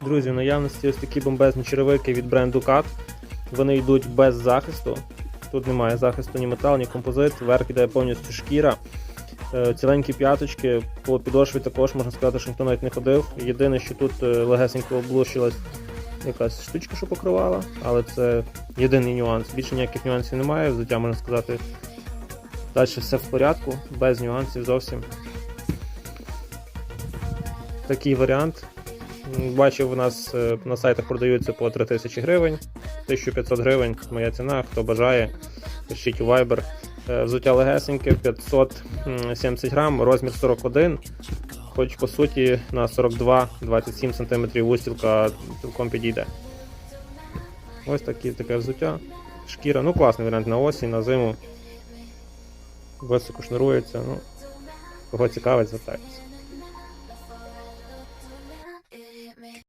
Друзі, в наявності ось такі бомбезні черевики від бренду CAT. Вони йдуть без захисту. Тут немає захисту ні метал, ні композит. Верх іде повністю шкіра. Е, Ціленькі п'яточки, по підошві також можна сказати, що ніхто навіть не ходив. Єдине, що тут е, легесенько облущилась якась штучка, що покривала, але це єдиний нюанс. Більше ніяких нюансів немає. Взуття можна сказати. Далі все в порядку, без нюансів зовсім. Такий варіант. Бачив, у нас е, на сайтах продаються по 3000 гривень, 1500 гривень моя ціна. Хто бажає, пишіть у Viber. Е, Взуття легесеньке, 570 грам, розмір 41. Хоч по суті на 42-27 см вустілка цілком підійде. Ось такі, таке взуття. Шкіра, ну класний варіант на осінь, на зиму. Високо шнурується. Ну, кого цікавить, звертайтеся.